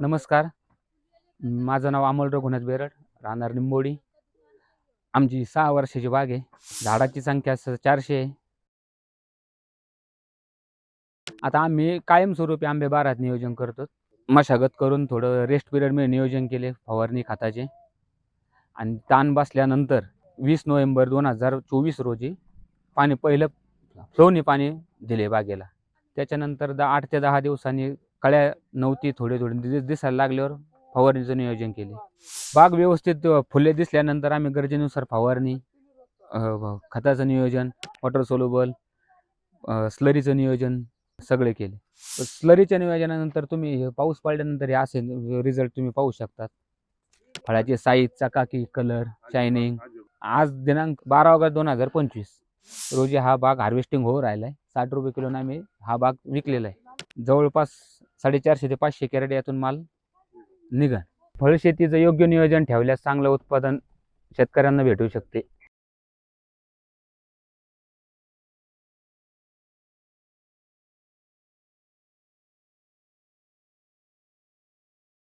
नमस्कार. माझं नाव अमोल रघुनाथ बेरड राहणार निंबोडी. आमची सहा वर्षाची बाग आहे. झाडाची संख्या स चारशे आहे. आता आम्ही कायमस्वरूपी आंबे बारात नियोजन करतो. मशागत करून थोडं रेस्ट पिरियडमध्ये नियोजन केले फवारणी खताचे. आणि ताण बसल्यानंतर वीस नोव्हेंबर दोन हजार चोवीस रोजी पाणी पहिलं फ्लोनी पाणी दिले बागेला. त्याच्यानंतर द आठ ते दहा दिवसांनी कळ्या नव्हती थोडे थोडे दिस दिसायला लागल्यावर फवारणीचं नियोजन केले. बाग व्यवस्थित फुले दिसल्यानंतर आम्ही गरजेनुसार फवारणी खताचं नियोजन वॉटर सोलोबल स्लरीचं नियोजन सगळे केले. तर स्लरीच्या नियोजनानंतर तुम्ही हे पाऊस पडल्यानंतर हे असे रिझल्ट तुम्ही पाहू शकतात. फळाची साईज चकाकी कलर शायनिंग आज दिनांक बारा ऑगस्ट दोन हजार पंचवीस. रोजी हा बाग हार्वेस्टिंग होऊ राहिला आहे साठ रुपये किलोनं आम्ही हा बाग विकलेला आहे. जवळपास साडेचारशे ते पाचशे कॅरेट यातून माल निघा फळशेतीचं योग्य नियोजन ठेवल्यास चांगलं उत्पादन शेतकऱ्यांना भेटू शकते.